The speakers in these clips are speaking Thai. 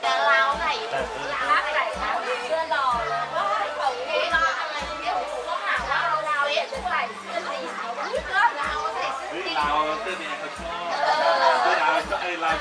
แต่เราใส่ร้านใส่ร้านเสื้อหล่อเลยว่าเขาเอ๊ะอะไ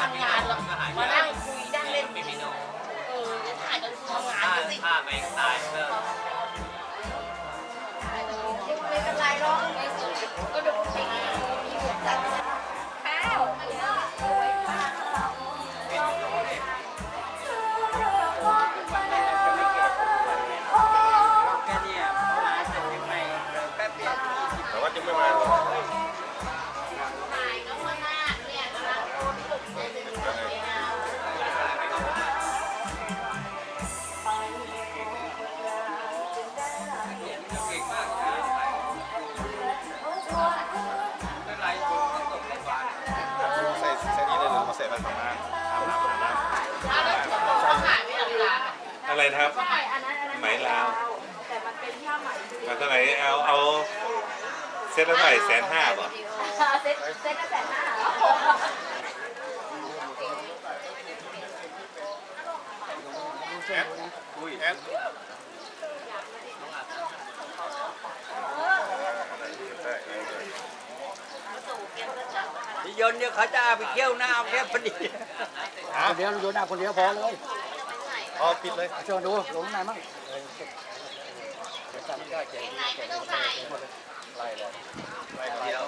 ทำงานหรอกมานั่งคุยนั่งเล่นไม่มีหนอกเออจะถ่ายกันทำงานกันสิถ้าไม่ตายก็ไม่เป็นไรหรอกก็ดูสิข้าวมันก็โอ้ยข้าวแค่เนี้มาจะยังไงแป๊บเดียวแต่ว่าจะไม่มาหรอก ได้เลยมาใส่มาทำงานอาบน้ำอาบน้อ้าวแล้วเขาขายไม่หลังร้านอะำอะไรนะครับใช่อันนั้นอันนั้นไหมลาว แต่มันเป็นผ้าไหมมาเท่าไหร่เอาเอาเซ็ตละเท่าไหร่แสนห้าป่ะเซ็ตเซ็ตละแสนห้าเหรอแอดอุ้ยแอด ยนต์เนี่ยเขาจะเอาไปเที่ยวหน้าเอาแค่พอดีคนเดียวโยนหน้าคนเดียวพอเลยพอปิดเลยเชิญดูลงไหนมั่งเกงในไม่ต้องใส่เดี๋ยว